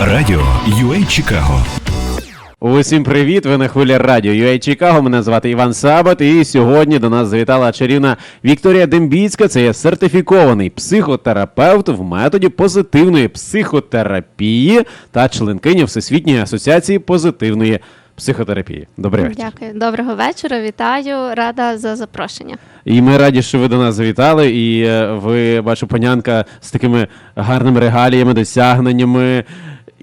Радіо UA Чикаго. Усім привіт! Ви на хвилі радіо UA Чикаго. Мене звати Іван Сабат. І сьогодні до нас завітала чарівна Вікторія Дембіцька. Це є сертифікований психотерапевт в методі позитивної психотерапії та членкиня Всесвітньої асоціації позитивної психотерапії. Добрий вечір. Дякую, доброго вечора. Вітаю, рада за запрошення. І ми раді, що ви до нас завітали. І е, ви, бачу, панянка з такими гарними регаліями, досягненнями,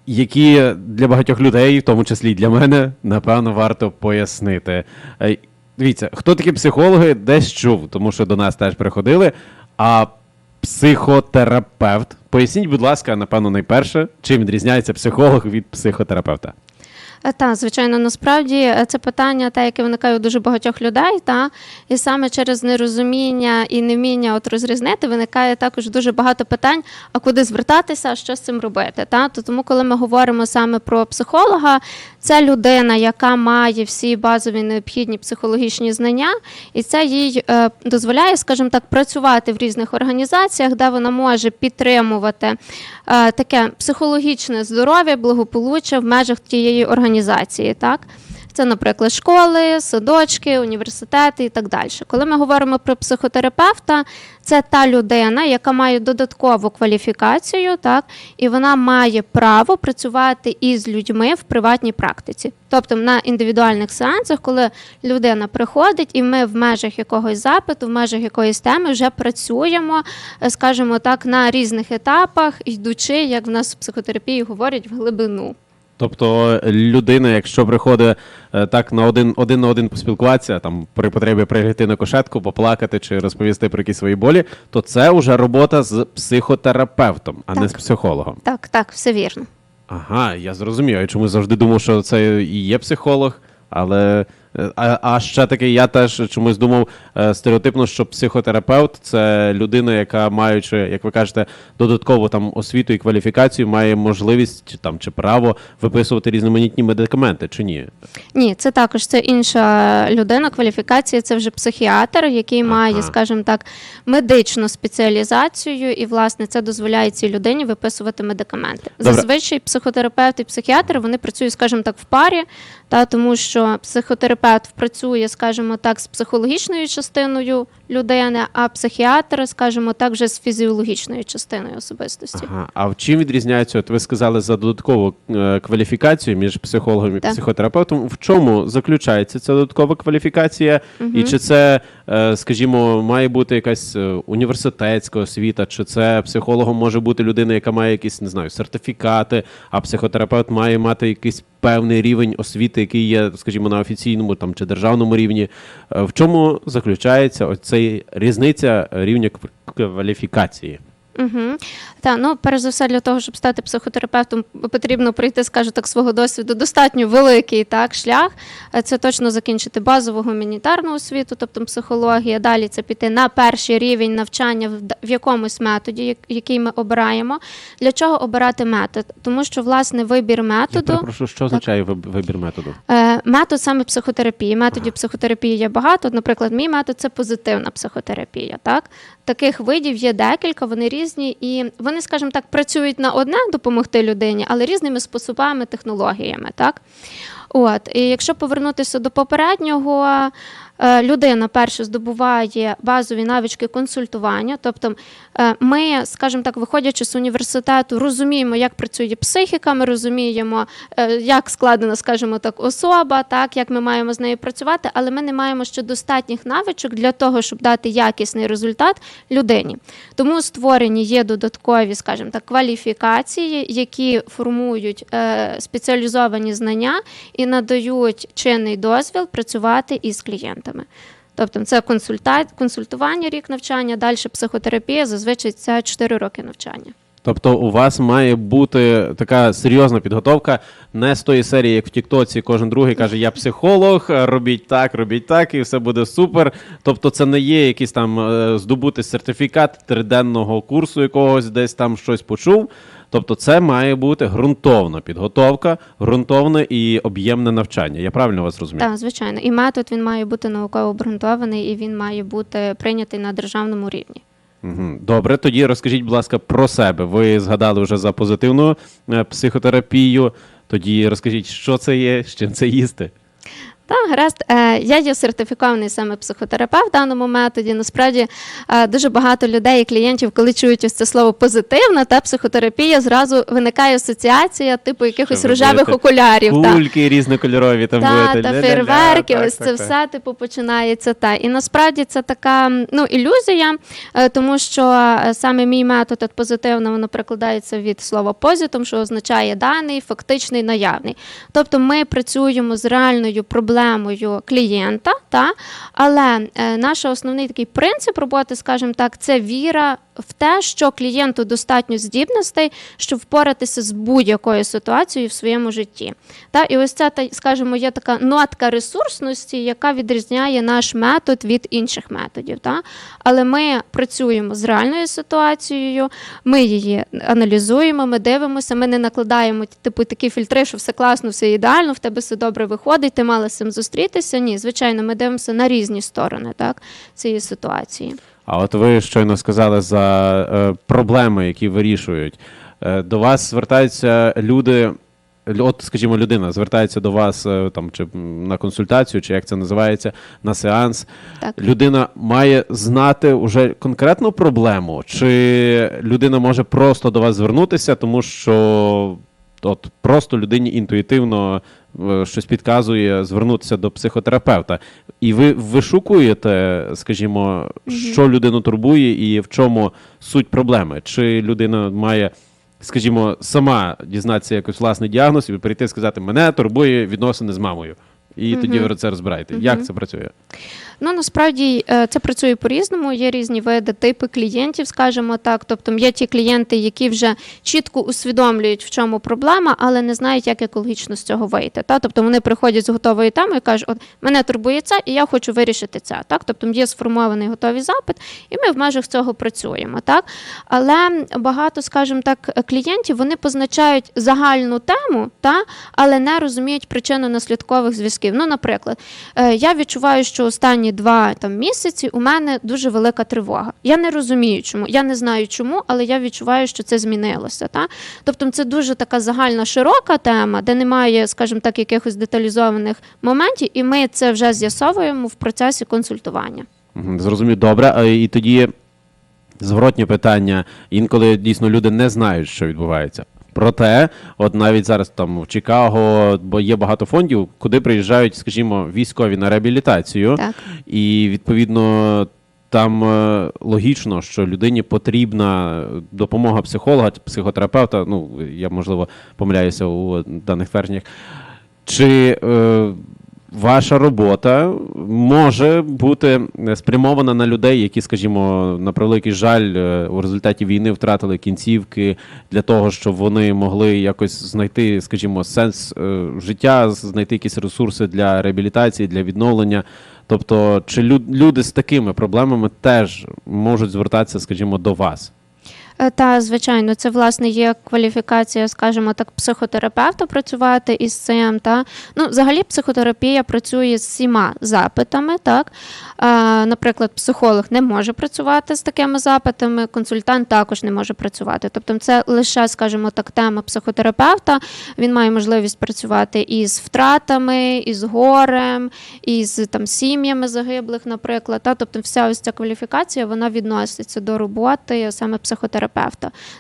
які для багатьох людей, в тому числі і для мене, напевно, варто пояснити. Е, Дивіться, хто такі психологи, десь чув, тому що до нас теж приходили. А психотерапевт, поясніть, будь ласка, напевно, найперше, чим відрізняється психолог від психотерапевта. Е, Та, звичайно, насправді е, це питання, те, яке виникає у дуже багатьох людей, та і саме через нерозуміння і невміння от розрізнити виникає також дуже багато питань: а куди звертатися, що з цим робити? Та то тому, коли ми говоримо саме про психолога, це людина, яка має всі базові необхідні психологічні знання, і це їй е, дозволяє, скажімо так, працювати в різних організаціях, де вона може підтримувати е, таке психологічне здоров'я, благополуччя в межах тієї організації. Так? Це, наприклад, школи, садочки, університети і так далі. Коли ми говоримо про психотерапевта, це та людина, яка має додаткову кваліфікацію, так, і вона має право працювати із людьми в приватній практиці. Тобто на індивідуальних сеансах, коли людина приходить, і ми в межах якогось запиту, в межах якоїсь теми вже працюємо, е, скажімо так, на різних етапах, йдучи, як в нас в психотерапії говорять, в глибину. Тобто людина, якщо приходить е, так на один, один на один поспілкуватися, там при потребі прийти на кошетку, поплакати чи розповісти про якісь свої болі, то це вже робота з психотерапевтом, а не з психологом. Так, так, все вірно. Ага, я зрозумів. Я чомусь завжди думав, що це і є психолог, але. А, а ще таки, я теж чомусь думав е, стереотипно, що психотерапевт це людина, яка маючи, як ви кажете, додаткову там освіту і кваліфікацію, має можливість там чи право виписувати різноманітні медикаменти, чи ні? Ні, це також це інша людина. Кваліфікація це вже психіатр, який Ага. має, скажімо так, медичну спеціалізацію, і власне це дозволяє цій людині виписувати медикаменти. Добре. Зазвичай психотерапевт і психіатр вони працюють, скажімо так, в парі, та тому що психотерапевт працює, скажімо так, з психологічною частиною людини, а психіатр, скажімо так, вже з фізіологічною частиною особистості. Ага. А в чим відрізняється? От ви сказали за додаткову е, кваліфікацію між психологом і Так. психотерапевтом. В чому заключається ця додаткова кваліфікація? І чи це, е, скажімо, має бути якась е, університетська освіта, чи це психологом може бути людина, яка має якісь не знаю, сертифікати, а психотерапевт має мати якийсь певний рівень освіти, який є, скажімо, на офіційному там чи державному рівні. Е, В чому заключається оцей різниця рівня кваліфікації? Угу. Та ну перш за все, для того, щоб стати психотерапевтом, потрібно пройти, скажу так, свого досвіду достатньо великий так шлях. Е, Це точно закінчити базову гуманітарну освіту, тобто психологія. Далі це піти на перший рівень навчання в, якомусь методі, який ми обираємо. Для чого обирати метод? Тому що власне вибір Я методу. що означає виб- вибір методу? Е, Метод саме психотерапії. Методів психотерапії є багато. Наприклад, мій метод це позитивна психотерапія. Так? Таких видів є декілька, вони різні, і вони, скажімо так, працюють на одне допомогти людині, але різними способами, технологіями. Так? От, і якщо повернутися до попереднього, е, людина перше здобуває базові навички консультування. Тобто е, ми, скажімо так, виходячи з університету, розуміємо, як працює психіка, ми розуміємо, е, як складена, скажімо так, особа, так, як ми маємо з нею працювати, але ми не маємо ще достатніх навичок для того, щоб дати якісний результат людині. Тому створені є додаткові, скажімо так, кваліфікації, які формують спеціалізовані знання і надають чинний дозвіл працювати із клієнтами. Тобто це консульта... консультування, рік навчання, далі психотерапія, зазвичай це 4 роки навчання. Тобто у вас має бути така серйозна підготовка, не з тої серії, як в Тіктоці, кожен другий каже: Я психолог, робіть так, робіть так, і все буде супер. Тобто, це не є якийсь там е, здобути сертифікат триденного курсу якогось, десь там щось почув. Тобто, це має бути ґрунтовна підготовка, ґрунтовне і об'ємне навчання. Я правильно вас розумію? Так, звичайно. І метод він має бути науково обґрунтований і він має бути прийнятий на державному рівні. Добре, тоді розкажіть, будь ласка, про себе. Ви згадали вже за позитивну е, психотерапію. Тоді розкажіть, що це є, з чим це їсти. Так, гаразд. Е, Я є сертифікований саме психотерапевт в даному методі. Насправді е, дуже багато людей і клієнтів, коли чують ось це слово позитивна та психотерапія, зразу виникає асоціація типу якихось Що рожевих окулярів. та. Кульки різнокольорові там Та, будете. та фейерверки, ось так, це так. все типу починається. Та. І насправді це така ну, ілюзія, е, тому що саме мій метод от позитивно воно прикладається від слова позитум, що означає даний, фактичний, наявний. Тобто ми працюємо з реальною проблемою клієнта, та, але е, наш основний такий принцип роботи, скажімо так, це віра в те, що клієнту достатньо здібностей, щоб впоратися з будь-якою ситуацією в своєму житті. Та, і ось це, скажімо, є така нотка ресурсності, яка відрізняє наш метод від інших методів. Та? Але ми працюємо з реальною ситуацією, ми її аналізуємо, ми дивимося, ми не накладаємо типу такі фільтри, що все класно, все ідеально, в тебе все добре виходить, ти мала цим зустрітися. Ні, звичайно, ми дивимося на різні сторони так, цієї ситуації. А от ви щойно сказали за е, проблеми, які вирішують. Е, до вас звертаються люди. От, скажімо, людина звертається до вас е, там чи на консультацію, чи як це називається, на сеанс. Так. Людина має знати вже конкретну проблему, чи людина може просто до вас звернутися, тому що от просто людині інтуїтивно е, щось підказує звернутися до психотерапевта. І ви вишукуєте, скажімо, що людину турбує і в чому суть проблеми. Чи людина має, скажімо, сама дізнатися якийсь власний діагноз і прийти і сказати, мене турбує відносини з мамою. І тоді ви це розбираєте. Як це працює? Ну насправді е, це працює по-різному. Є різні види, типи клієнтів, скажімо так. Тобто є ті клієнти, які вже чітко усвідомлюють, в чому проблема, але не знають, як екологічно з цього вийти. Та? Тобто вони приходять з готовою темою і кажуть, от мене турбує це, і я хочу вирішити це. Так? Тобто є сформований готовий запит, і ми в межах цього працюємо. Так? Але багато, скажімо так, клієнтів вони позначають загальну тему, та? але не розуміють причинно-наслідкових зв'язків. Ну, наприклад, е, я відчуваю, що останні два там, місяці у мене дуже велика тривога. Я не розумію, чому. Я не знаю чому, але я відчуваю, що це змінилося. Та? Тобто це дуже така загальна широка тема, де немає, скажімо так, якихось деталізованих моментів, і ми це вже з'ясовуємо в процесі консультування. Зрозумів, добре. І тоді зворотнє питання. Інколи дійсно люди не знають, що відбувається. Проте, от навіть зараз там в Чикаго, бо є багато фондів, куди приїжджають, скажімо, військові на реабілітацію, Так. і відповідно. Там е, логічно, що людині потрібна допомога психолога, психотерапевта. Ну, я можливо помиляюся у даних твердженнях. Чи е, ваша робота може бути спрямована на людей, які, скажімо, на превеликий жаль, е, у результаті війни втратили кінцівки для того, щоб вони могли якось знайти, скажімо, сенс е, життя, знайти якісь ресурси для реабілітації, для відновлення. Тобто, чи лю- люди з такими проблемами теж можуть звертатися, скажімо, до вас? Е, Та, звичайно, це власне є кваліфікація, скажімо так, психотерапевта працювати із цим. Та? Ну, взагалі, психотерапія працює з всіма запитами. Так? Е, наприклад, психолог не може працювати з такими запитами, консультант також не може працювати. Тобто, це лише, скажімо так, тема психотерапевта. Він має можливість працювати із втратами, із горем, із там сім'ями загиблих, наприклад. Та? Тобто, вся ось ця кваліфікація вона відноситься до роботи саме психотерапевта.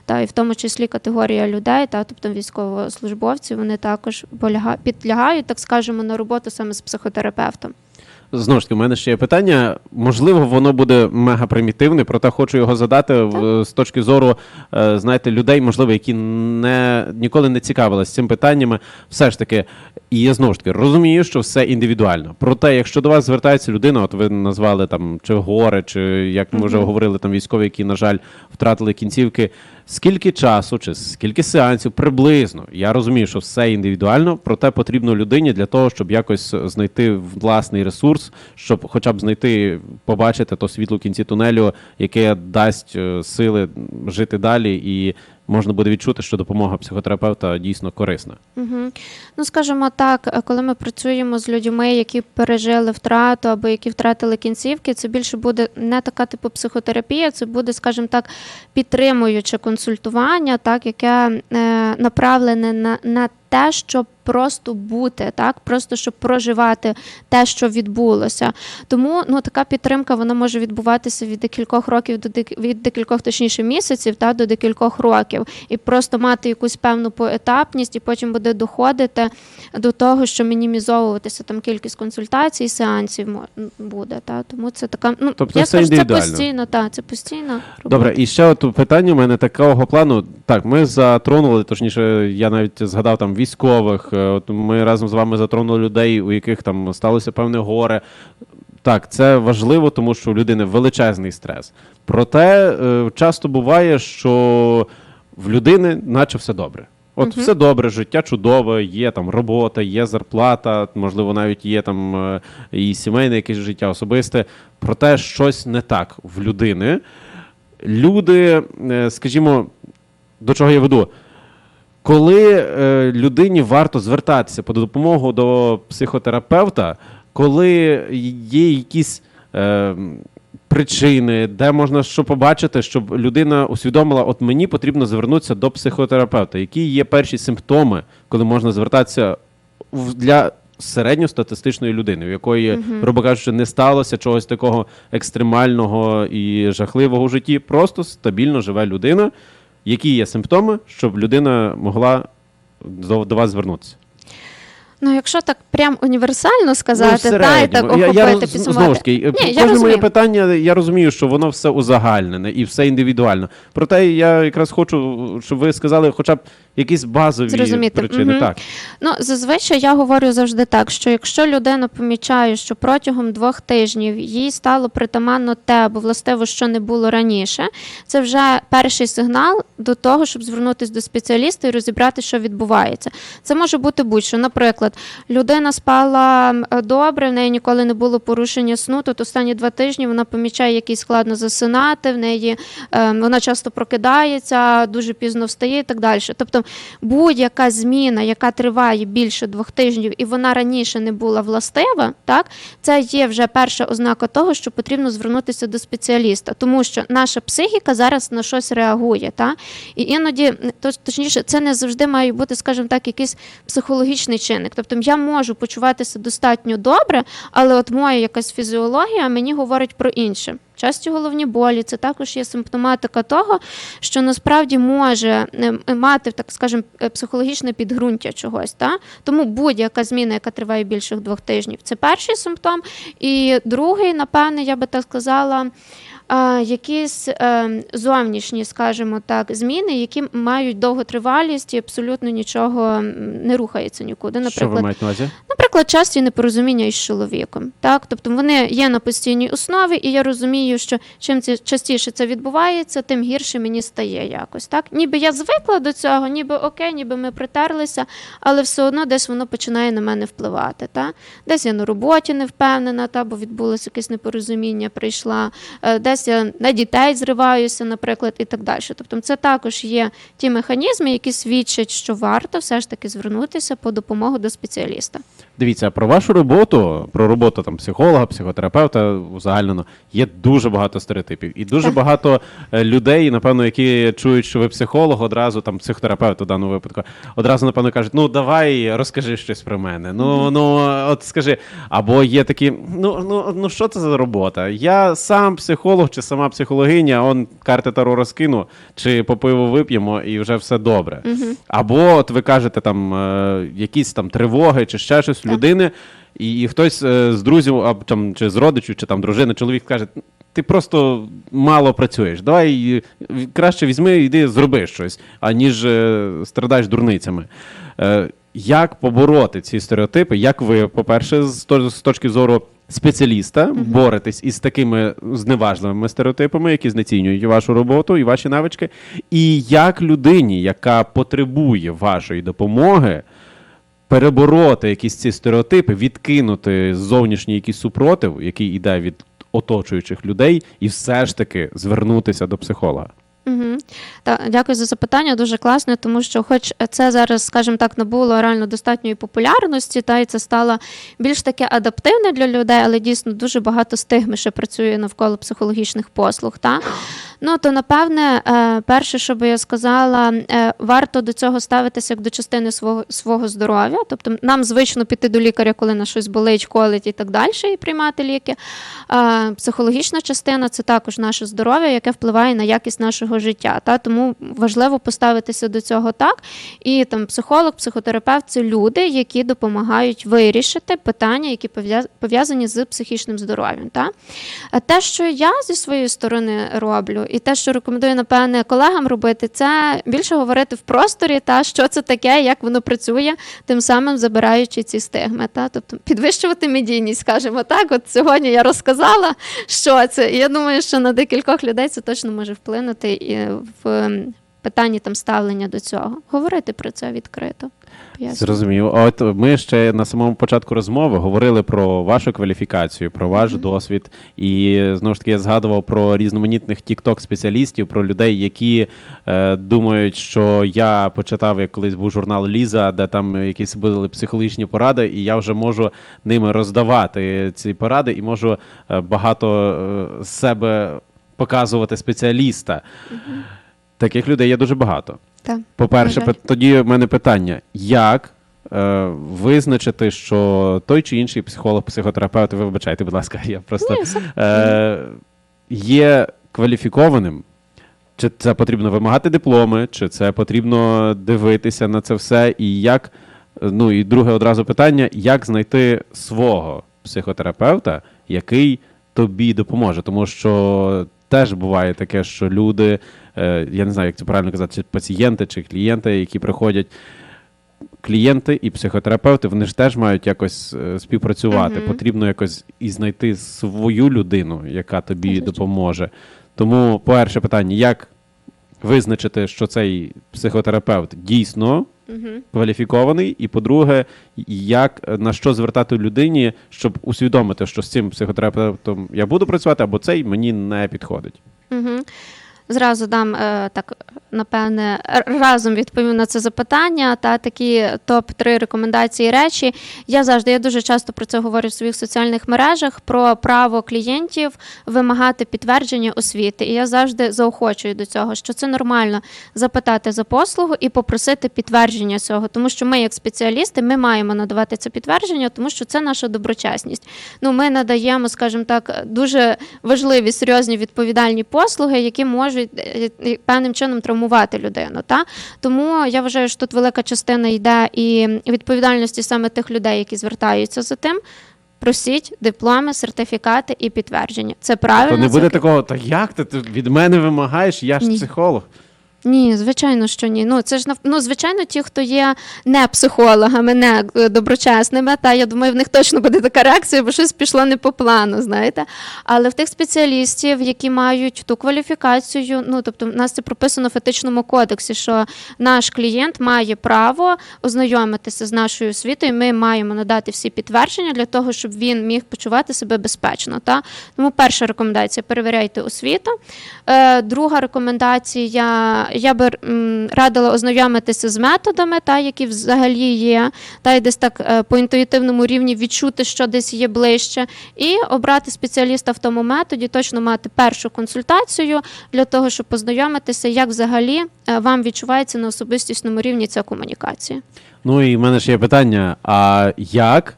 Та і в тому числі категорія людей, та тобто військовослужбовці, вони також поляга- підлягають, так скажемо, на роботу саме з психотерапевтом. Знову ж таки, у мене ще є питання. Можливо, воно буде мега примітивне, проте хочу його задати в, з точки зору, е, знаєте, людей, можливо, які не, ніколи не цікавилися цим питаннями. Все ж таки, і я знову ж таки розумію, що все індивідуально. Проте, якщо до вас звертається людина, от ви назвали там чи горе, чи як ми вже говорили, там військові, які, на жаль, втратили кінцівки. Скільки часу чи скільки сеансів приблизно? Я розумію, що все індивідуально, проте потрібно людині для того, щоб якось знайти власний ресурс, щоб хоча б знайти, побачити то світло в кінці тунелю, яке дасть е, сили жити далі і можна буде відчути, що допомога психотерапевта дійсно корисна. Угу. Ну, скажімо так, коли ми працюємо з людьми, які пережили втрату або які втратили кінцівки, це більше буде не така типу психотерапія, це буде, скажімо так, підтримуюче консультування, так, яке е, направлене на, на те, щоб просто бути, так, просто щоб проживати те, що відбулося. Тому ну, така підтримка вона може відбуватися від декількох років до від декількох, точніше, місяців та, до декількох років. І просто мати якусь певну поетапність, і потім буде доходити до того, що мінімізовуватися там кількість консультацій, сеансів буде. Та. Тому це така. Ну, Тобто я це скажу, це постійно, та, це постійно. робота. Добре, і ще от питання у мене такого плану. Так, ми затронули, точніше, я навіть згадав там військових. Е, От ми разом з вами затронули людей, у яких там сталося певне горе. Так, це важливо, тому що у людини величезний стрес. Проте е, часто буває, що в людини наче все добре. От все добре, життя чудове, є там робота, є зарплата, можливо, навіть є там е, і сімейне якесь життя особисте. Проте щось не так в людини. Люди, скажімо, до чого я веду? Коли е, людині варто звертатися по допомогу до психотерапевта, коли є якісь е, причини, де можна що побачити, щоб людина усвідомила, от мені потрібно звернутися до психотерапевта. Які є перші симптоми, коли можна звертатися в- для середньостатистичної людини, у якої, грубо кажучи, не сталося чогось такого екстремального і жахливого у житті, просто стабільно живе людина. Які є симптоми, щоб людина могла до, до вас звернутися? Ну, якщо так прям універсально Ну, сказати, та і так охопити, я, підсумувати. знову ж таки, Ні, я кожне моє питання, я розумію, що воно все узагальнене і все індивідуально. Проте я якраз хочу, щоб ви сказали хоча б якісь базові Зрозуміти. причини. Мгм. Так. Ну, зазвичай я говорю завжди так, що якщо людина помічає, що протягом двох тижнів їй стало притаманно те або властиво, що не було раніше, це вже перший сигнал до того, щоб звернутися до спеціаліста і розібрати, що відбувається. Це може бути будь-що. Наприклад, людина спала добре, в неї ніколи не було порушення сну. Тут останні два тижні вона помічає, як складно засинати, в неї е, вона часто прокидається, дуже пізно встає і так далі. Тобто будь-яка зміна, яка триває більше двох тижнів, і вона раніше не була властива, так це є вже перша ознака того, що потрібно звернутися до спеціаліста, тому що наша психіка зараз на щось реагує. Та? І іноді, точніше, це не завжди має бути, скажімо так, якийсь психологічний чинник. Тобто я можу почуватися достатньо добре, але от моя якась фізіологія мені говорить про інше. Часті головні болі це також є симптоматика того, що насправді може е, мати, так скажемо, е, психологічне підґрунтя чогось. Та? Тому будь-яка зміна, яка триває більше двох тижнів, це перший симптом. І другий, напевне, я би так сказала. Якісь е, зовнішні, скажімо так, зміни, які мають довготривалість і абсолютно нічого не рухається нікуди. Що ви Наприклад, маєте на увазі? Наприклад, часті непорозуміння із чоловіком. Так? Тобто вони є на постійній основі, і я розумію, що чим це частіше це відбувається, тим гірше мені стає якось. Так? Ніби я звикла до цього, ніби окей, ніби ми притерлися, але все одно десь воно починає на мене впливати. Так? Десь я на роботі не впевнена, та, бо відбулося якесь непорозуміння, прийшла, е, десь я на дітей зриваюся, наприклад, і так далі. Тобто це також є ті механізми, які свідчать, що варто все ж таки звернутися по допомогу до спеціаліста. Дивіться, про вашу роботу, про роботу там психолога, психотерапевта узагальнено є дуже багато стереотипів. І дуже багато е, людей, напевно, які чують, що ви психолог, одразу там психотерапевт у даному випадку, одразу, напевно, кажуть, ну давай розкажи щось про мене. Ну, ну от скажи. Або є такі, ну, ну, ну що це за робота? Я сам психолог чи сама психологиня, он карти таро розкину, чи по пиву вип'ємо, і вже все добре. Або от ви кажете там е, якісь там тривоги чи ще щось у людини, і, і хтось е, з друзів, або там чи з родичів, чи там дружина, чоловік каже: ти просто мало працюєш. Давай е, краще візьми, йди, зроби щось, аніж е, страдаєш дурницями. Е, як побороти ці стереотипи? Як ви, по-перше, з, з точки зору спеціаліста боретесь із такими зневажливими стереотипами, які знецінюють вашу роботу і ваші навички? І як людині, яка потребує вашої допомоги, перебороти якісь ці стереотипи, відкинути зовнішній якийсь супротив, який йде від оточуючих людей, і все ж таки звернутися до психолога? Угу. Так, дякую за запитання. Дуже класно, тому що, хоч це зараз, скажімо так, набуло реально достатньої популярності, та і це стало більш таке адаптивне для людей, але дійсно дуже багато стигми ще працює навколо психологічних послуг. Та? Ну то напевне, е, перше, що би я сказала, е, варто до цього ставитися як до частини свого свого здоров'я. Тобто нам звично піти до лікаря, коли на щось болить, колить і так далі, і приймати ліки. Е, Психологічна частина це також наше здоров'я, яке впливає на якість нашого життя. Та тому важливо поставитися до цього так. І там психолог, психотерапевт це люди, які допомагають вирішити питання, які пов'яз- пов'язані з психічним здоров'ям. Та? А те, що я зі своєї сторони роблю, і те, що рекомендую, напевне, колегам робити, це більше говорити в просторі, та що це таке, як воно працює, тим самим забираючи ці стигми. Та? Тобто підвищувати медійність, скажімо так. От сьогодні я розказала, що це. І я думаю, що на декількох людей це точно може вплинути в ем, питанні там ставлення до цього. Говорити про це відкрито. Зрозумів. А От ми ще на самому початку розмови говорили про вашу кваліфікацію, про ваш досвід. І знову ж таки я згадував про різноманітних тікток спеціалістів, про людей, які е, думають, що я почитав як колись був журнал Ліза, де там якісь були психологічні поради, і я вже можу ними роздавати ці поради і можу е, багато е, з себе показувати спеціаліста. Таких людей є дуже багато. Так. По-перше, пи- тоді в мене питання: як е, визначити, що той чи інший психолог, психотерапевт, ви вибачайте, будь ласка, я просто Ні, все. е, є кваліфікованим? Чи це потрібно вимагати дипломи, чи це потрібно дивитися на це все? І як, е, ну і друге одразу питання: як знайти свого психотерапевта, який тобі допоможе? Тому що теж буває таке, що люди, е, я не знаю, як це правильно казати, чи пацієнти, чи клієнти, які приходять. Клієнти і психотерапевти вони ж теж мають якось е, співпрацювати. Мгм. Потрібно якось і знайти свою людину, яка тобі Звичайно. допоможе. Тому, перше питання: як визначити, що цей психотерапевт дійсно Угу. кваліфікований? І по-друге, як на що звертати людині, щоб усвідомити, що з цим психотерапевтом я буду працювати, або цей мені не підходить. Угу. Зразу дам е, так, напевне, разом відповім на це запитання та такі топ-3 рекомендації речі. Я завжди, я дуже часто про це говорю в своїх соціальних мережах про право клієнтів вимагати підтвердження освіти. І я завжди заохочую до цього, що це нормально запитати за послугу і попросити підтвердження цього, тому що ми, як спеціалісти, ми маємо надавати це підтвердження, тому що це наша доброчесність. Ну, ми надаємо, скажімо так, дуже важливі, серйозні відповідальні послуги, які можуть е, е, певним чином травмувати людину. Та? Тому я вважаю, що тут велика частина йде і відповідальності саме тих людей, які звертаються за тим. Просіть дипломи, сертифікати і підтвердження. Це правильно. То не це буде такого, та як ти, ти від мене вимагаєш? Я ж Ні. психолог. Ні, звичайно, що ні. Ну це ж ну, звичайно, ті, хто є не психологами, не е, доброчесними, та я думаю, в них точно буде така реакція, бо щось пішло не по плану, знаєте. Але в тих спеціалістів, які мають ту кваліфікацію, ну тобто, в нас це прописано в етичному кодексі, що наш клієнт має право ознайомитися з нашою освітою. Ми маємо надати всі підтвердження для того, щоб він міг почувати себе безпечно. Та? Тому перша рекомендація перевіряйте освіту. Е, друга рекомендація, я би радила ознайомитися з методами, та, які взагалі є, та й десь так е, по інтуїтивному рівні відчути, що десь є ближче, і обрати спеціаліста в тому методі, точно мати першу консультацію для того, щоб познайомитися, як взагалі е, вам відчувається на особистісному рівні ця комунікація. Ну і в мене ще є питання: а як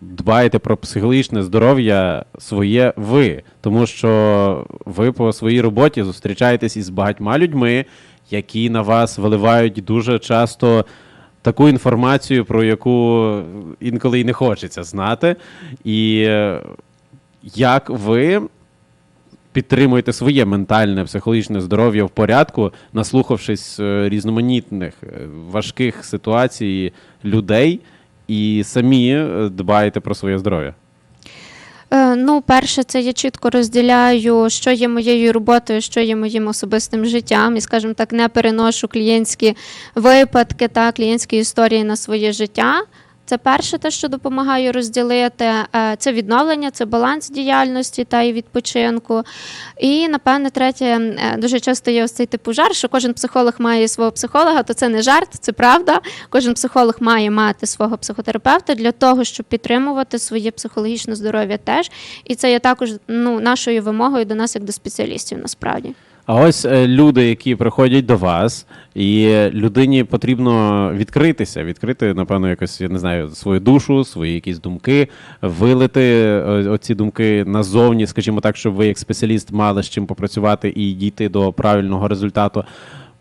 дбаєте про психологічне здоров'я своє ви? Тому що ви по своїй роботі зустрічаєтесь із багатьма людьми, які на вас виливають дуже часто. Таку інформацію, про яку інколи й не хочеться знати. І е, як ви підтримуєте своє ментальне, психологічне здоров'я в порядку, наслухавшись е, різноманітних е, важких ситуацій людей, і самі е, дбаєте про своє здоров'я. Е, Ну, перше, це я чітко розділяю, що є моєю роботою, що є моїм особистим життям, і, скажімо так, не переношу клієнтські випадки та клієнтські історії на своє життя. Це перше, те, що допомагаю розділити. Е, Це відновлення, це баланс діяльності та і відпочинку. І напевне, третє, е, дуже часто є ось цей типу жарт, що кожен психолог має свого психолога, то це не жарт, це правда. Кожен психолог має мати свого психотерапевта для того, щоб підтримувати своє психологічне здоров'я теж. І це є також ну, нашою вимогою до нас, як до спеціалістів, насправді. А ось е, люди, які приходять до вас, і людині потрібно відкритися, відкрити, напевно, якось я не знаю, свою душу, свої якісь думки, вилити е, оці думки назовні, скажімо так, щоб ви як спеціаліст мали з чим попрацювати і дійти до правильного результату.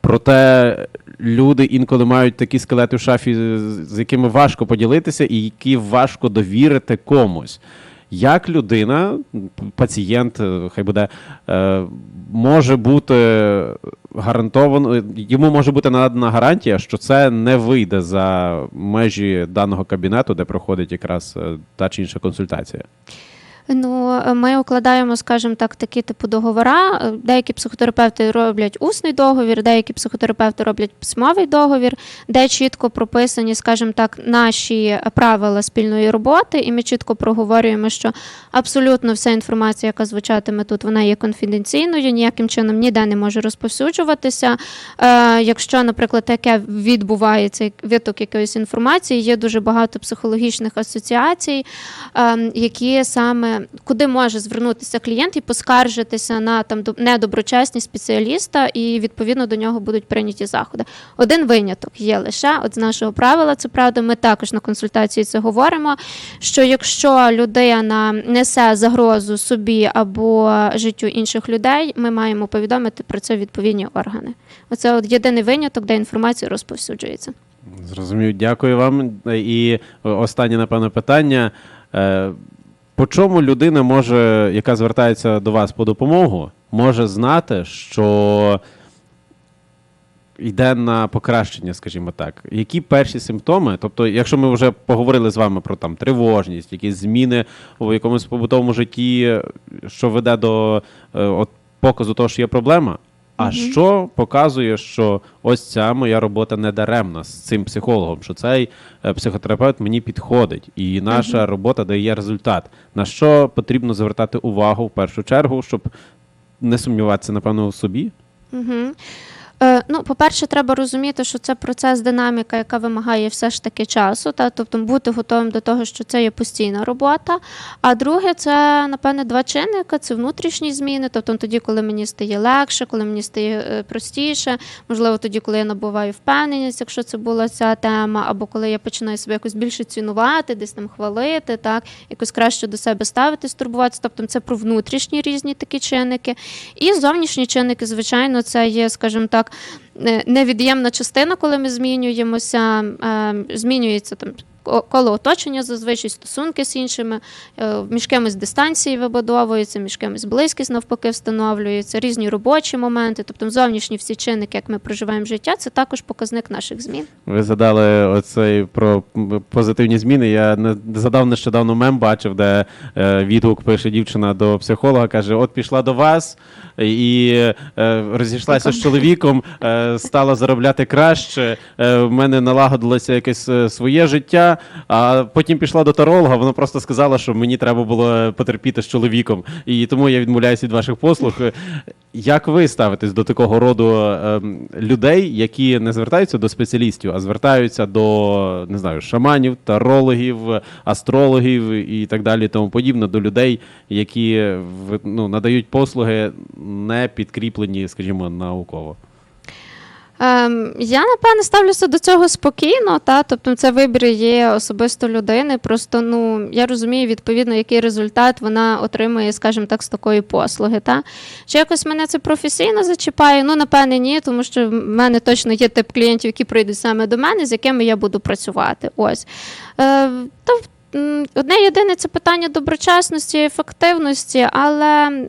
Проте люди інколи мають такі скелети в шафі, з- якими важко поділитися, і які важко довірити комусь. Як людина, пацієнт, е, хай буде, е, може бути гарантовано, йому може бути надана гарантія, що це не вийде за межі даного кабінету, де проходить якраз е, та чи інша консультація. Ну, ми укладаємо, скажімо так, такі типу договора. Деякі психотерапевти роблять усний договір, деякі психотерапевти роблять письмовий договір, де чітко прописані, скажімо так, наші правила спільної роботи, і ми чітко проговорюємо, що абсолютно вся інформація, яка звучатиме тут, вона є конфіденційною, ніяким чином ніде не може розповсюджуватися. Е, якщо, наприклад, таке відбувається виток якоїсь інформації, є дуже багато психологічних асоціацій, е, які саме куди може звернутися клієнт і поскаржитися на там до- недоброчесність спеціаліста, і відповідно до нього будуть прийняті заходи. Один виняток є лише от з нашого правила. Це правда. Ми також на консультації це говоримо. Що якщо людина несе загрозу собі або життю інших людей, ми маємо повідомити про це відповідні органи. Оце от єдиний виняток, де інформація розповсюджується. Зрозумів, дякую вам. І останнє, напевно, питання. По чому людина може, яка звертається до вас по допомогу, може знати, що йде на покращення, скажімо так. Які перші симптоми? Тобто, якщо ми вже поговорили з вами про там тривожність, якісь зміни у якомусь побутовому житті, що веде до е, от, показу того, що є проблема. А що показує, що ось ця моя робота не даремна з цим психологом, що цей е, психотерапевт мені підходить, і наша робота дає результат. На що потрібно звертати увагу в першу чергу, щоб не сумніватися, напевно, у собі? Угу. Е, ну, по-перше, треба розуміти, що це процес динаміка, яка вимагає все ж таки часу, та тобто бути готовим до того, що це є постійна робота. А друге, це напевне два чинники: це внутрішні зміни, тобто тоді, коли мені стає легше, коли мені стає е, простіше, можливо, тоді, коли я набуваю впевненість, якщо це була ця тема, або коли я починаю себе якось більше цінувати, десь там хвалити, так якось краще до себе ставитись, турбуватися. Тобто, це про внутрішні різні такі чинники. І зовнішні чинники, звичайно, це є, скажімо так, невід'ємна частина, коли ми змінюємося, е, змінюється там. Ко- Коло оточення зазвичай стосунки з іншими, е, між кимось дистанції вибудовуються, між кимось близькість навпаки встановлюється, різні робочі моменти, тобто зовнішні всі чинники, як ми проживаємо життя, це також показник наших змін. Ви задали оцей про позитивні зміни. Я не задав нещодавно мем, бачив, де е, відгук пише дівчина до психолога, каже: От пішла до вас і е, розійшлася з чоловіком, стала заробляти краще. В мене налагодилося якесь своє життя. А потім пішла до таролога. Вона просто сказала, що мені треба було потерпіти з чоловіком, і тому я відмовляюся від ваших послуг. Е, Як ви ставитесь до такого роду ем, людей, які не звертаються до спеціалістів, а звертаються до не знаю, шаманів, тарологів, астрологів і так далі, тому подібне, до людей, які ну, надають послуги не підкріплені, скажімо, науково? Ем, я напевне ставлюся до цього спокійно, та тобто це вибір є особисто людини. Просто ну я розумію відповідно, який результат вона отримує, скажімо так, з такої послуги. Та чи якось мене це професійно зачіпає? Ну напевне, ні, тому що в мене точно є тип клієнтів, які прийдуть саме до мене, з якими я буду працювати. Ось м, одне єдине це питання доброчесності і ефективності, але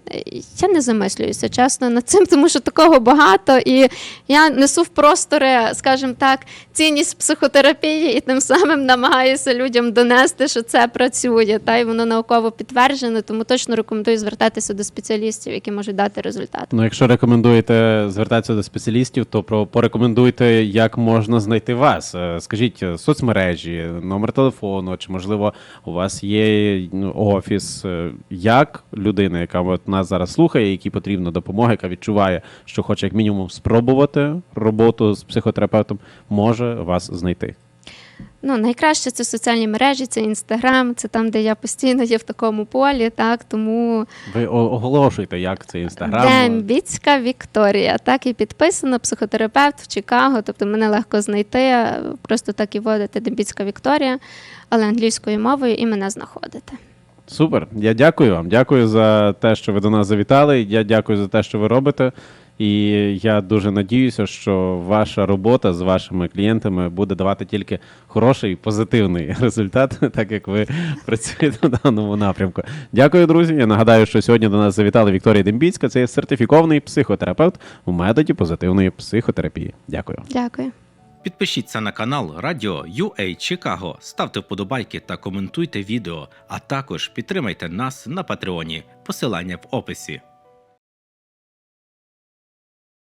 я не замислююся чесно над цим, тому що такого багато, і я несу в простори, скажімо так, цінність психотерапії, і тим самим намагаюся людям донести, що це працює, та й воно науково підтверджено, тому точно рекомендую звертатися до спеціалістів, які можуть дати результат. Ну, якщо рекомендуєте звертатися до спеціалістів, то про порекомендуйте, як можна знайти вас. Е, Скажіть е, соцмережі, номер телефону, чи можливо у вас є ну, офіс. Е, Як людина, яка от нас зараз слухає, якій потрібна допомога, яка відчуває, що хоче як мінімум спробувати роботу з психотерапевтом, може вас знайти. Ну, найкраще це соціальні мережі, це інстаграм, це там, де я постійно є в такому полі, так тому Ви о- оголошуйте, як це інстаграм. Дембіцька Вікторія. Так і підписано, психотерапевт в Чикаго. Тобто мене легко знайти. Просто так і вводите Дембіцька Вікторія, але англійською мовою і мене знаходите. Супер. Я дякую вам. Дякую за те, що ви до нас завітали. Я дякую за те, що ви робите. І я дуже надіюся, що ваша робота з вашими клієнтами буде давати тільки хороший позитивний результат, так як ви працюєте в даному напрямку. Дякую, друзі. Я нагадаю, що сьогодні до нас завітала Вікторія Дембіцька. Це є сертифікований психотерапевт у методі позитивної психотерапії. Дякую. Дякую. Підпишіться на канал Радіо UA Чикаго, ставте вподобайки та коментуйте відео, а також підтримайте нас на Патреоні. Посилання в описі.